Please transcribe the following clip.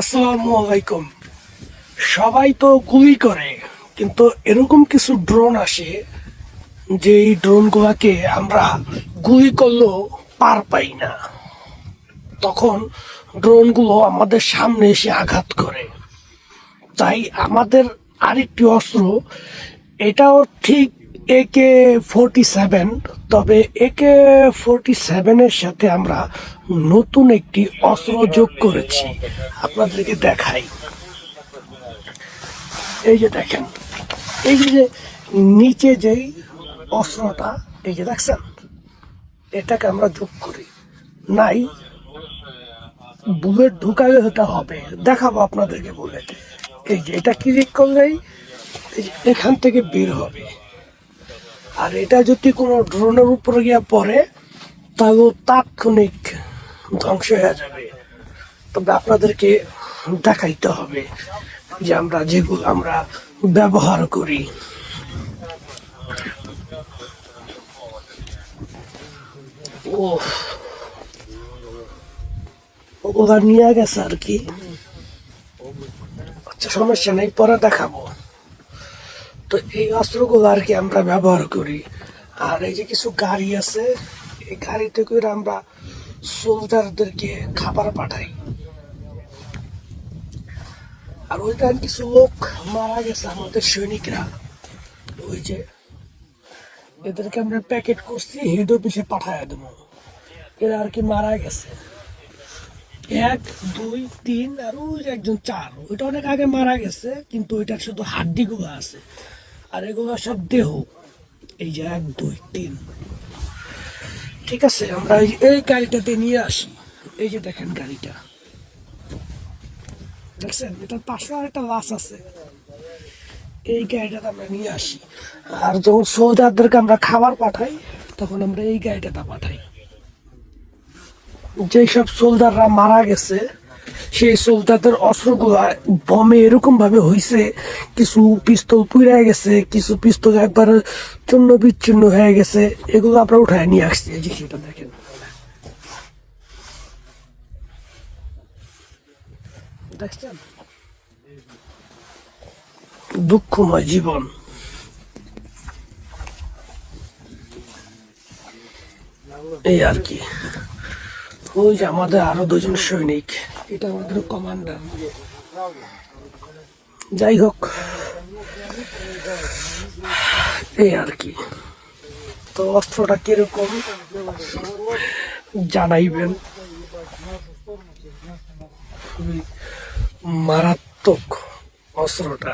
আসসালামু আলাইকুম। সবাই তো গুলি করে, কিন্তু এরকম কিছু ড্রোন আসে যে এই ড্রোনগুলোকে আমরা গুলি করলেও পার পাই না। তখন ড্রোনগুলো আমাদের সামনে এসে আঘাত করে। তাই আমাদের আরেকটি অস্ত্র, এটাও ঠিক একে ফোরটি সেভেন তবে একে ফোরটি সেভেনের সাথে আমরা নতুন একটি অস্ত্র যোগ করেছি। আপনাদেরকে দেখাই। এই যে দেখেন, এই যে নিচে যেই অস্ত্রটা, এই যে দেখছেন, এটাকে আমরা যোগ করি। নাই, বুলেট ঢুকালে হতে হবে। দেখাবো আপনাদেরকে বলে এই যে এটা ক্লিক করলেই এখান থেকে বের হবে। আর এটা যদি কোনো ড্রোনের উপরে গিয়ে পড়ে, তাহলে তাৎক্ষণিক ধ্বংস হয়ে যাবে। তবে আপনাদেরকে দেখাইতে হবে যে আমরা যেগুলো আমরা ব্যবহার করি। ও ওগুলা নিয়ে গেছে আর কি। আচ্ছা সমস্যা নেই, পরে দেখাবো। তো এই অস্ত্রগুলো আর কি আমরা ব্যবহার করি। আর এই যে কিছু গাড়ি আছে, এই গাড়িতে করে আমরা সোলজারদেরকে খাবার পাঠাই। আর ওইটা কিছু লোক মারা গেছে আমাদের সৈনিকরা। ওই যে এদেরকে আমরা প্যাকেট করছি হেড অফিসে পাঠায় দেবো। এরা আর কি মারা গেছে। এক, দুই, তিন, আর ওই একজন চার। ওইটা অনেক আগে মারা গেছে, কিন্তু ওইটার শুধু হাড্ডিগুলো আছে। আর এগুলো সব দেহ। এই যে এক, দুই, তিন। ঠিক আছে, আমরা এই- গাড়িটাতে নিয়ে আসি। এই যে দেখেন গাড়িটা। দেখছেন? এটার পাশে আর একটা লাশ আছে। এই গাড়িটাতে আমরা নিয়ে আসি। আর যখন সোলজারদেরকে আমরা খাবার পাঠাই, তখন আমরা এই গাড়িটাতে পাঠাই। যেসব সোলজাররা মারা গেছে সেই সোলজারদের অস্ত্রগুলা বমে এরকম ভাবে হয়েছে কিছু পিস্তল পুড়ে গেছে, কিছু পিস্তল একবার চূর্ণ বিচ্ছিন্ন হয়ে গেছে, এগুলো আমরা উঠায় নিয়ে আসছি। যে সেটা দেখেন। দুঃখময় জীবন। এই আর কি। ওই যে আমাদের আরও দুজন সৈনিক। এটা আমাদের কমান্ডার যাই হোক এই আর কি। তো অস্ত্রটা কীরকম জানাইবেন। মারাত্মক অস্ত্রটা।